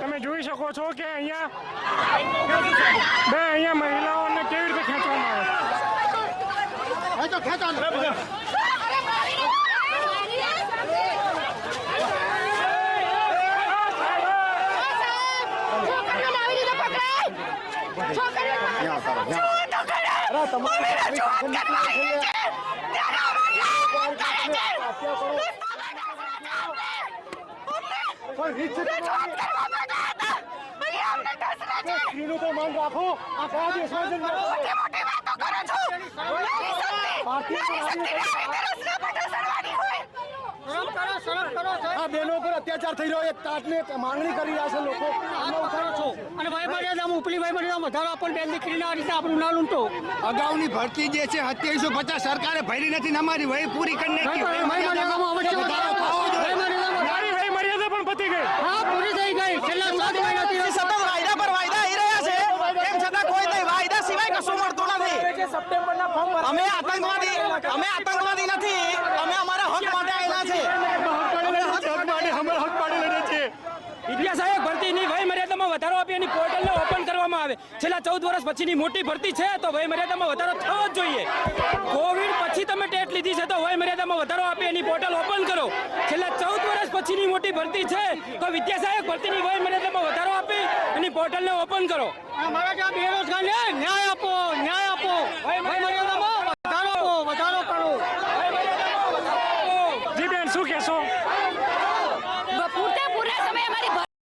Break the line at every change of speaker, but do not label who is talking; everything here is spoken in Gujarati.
તમે જોઈ શકો છો કે અહીંયા બે અહીંયા મહિલાઓને કેવી રીતે ખેંચવામાં આવે
ખેંચો ખેંચો સ્ત્રીનું તો માન રાખો આ કયા દેશમાં જન્મ આ બહેનો પર અત્યાચાર થઈ રહ્યો એક તાટને માંગણી કરી રહ્યા છે લોકો. આનો ઉઠાવો છો.
અને ભાઈ મર્યાદા ઉપલી ભાઈ મર્યાદા વધારો આપણને બેન દીકરીના આ રીતે આપણું ના લૂંટો.
અગાઉની ભરતી જે છે સત્યાવીસો પચાસ સરકારે ભરી નથી અમારી વહી પૂરી કરી નાખી
ભાઈ મર્યાદામાં અવશ્ય વધારો થવો જોઈએ. ભાઈ મર્યાદામાં
મારી ભાઈ મર્યાદા પણ પતી ગઈ
હા પૂરી થઈ ગઈ છેલ્લા સાત મહિનાથી
સતત વાયદા પર વાયદા આવી રહ્યા છે તેમ છતાં કોઈ નહીં વાયદા સિવાય કશું મળતું નથી અમે આતંકવાદી અમે આતંકવાદી નથી. અમે અમારા હક માટે આવેલા છે.
વિદ્યાસહાયક ભરતીની વય મર્યાદામાં વધારો આપી એની પોર્ટલને ઓપન કરવામાં આવે. છેલ્લા ચૌદ વર્ષ પછીની મોટી ભરતી છે તો વય મર્યાદામાં વધારો થવો જ જોઈએ. કોવિડ પછી તમે ટેટ લીધી છે તો વય મર્યાદામાં વધારો આપી એની પોર્ટલ ઓપન કરો. છેલ્લા ચૌદ વર્ષ પછીની મોટી ભરતી છે તો વિદ્યાસહાયક ભરતીની વય મર્યાદામાં વધારો આપી એની પોર્ટલને ઓપન કરો.
અમારા જ્યાં બેરોજગાર ન્યાય આપો ન્યાય Jesús, Jesús.